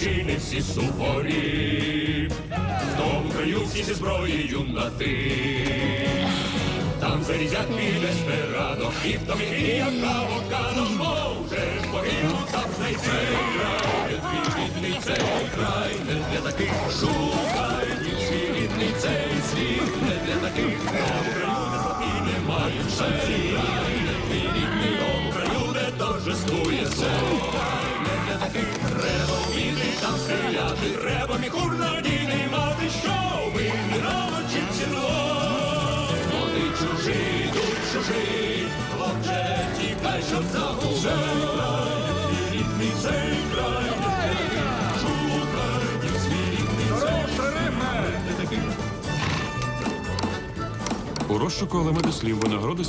всі суворі, хто в Україну всі зі зброєю на ти. Там зарізять і Деспирадо, і в тому і яка окано може могилу там знайти. Край, твій рідний цей край, не для таких шукай, ні свій рідний цей світ, не для таких, хто в і не мають шеї. Край, не твій рідний, хто в торжествує все. Треба надійний мати, щоб і навчився зло. Вони чужі, тут чужі, хлопче, тікай, щоб загубив рідний цей край, шукай, свій рідний цей. У розшуку елементи слів винагороди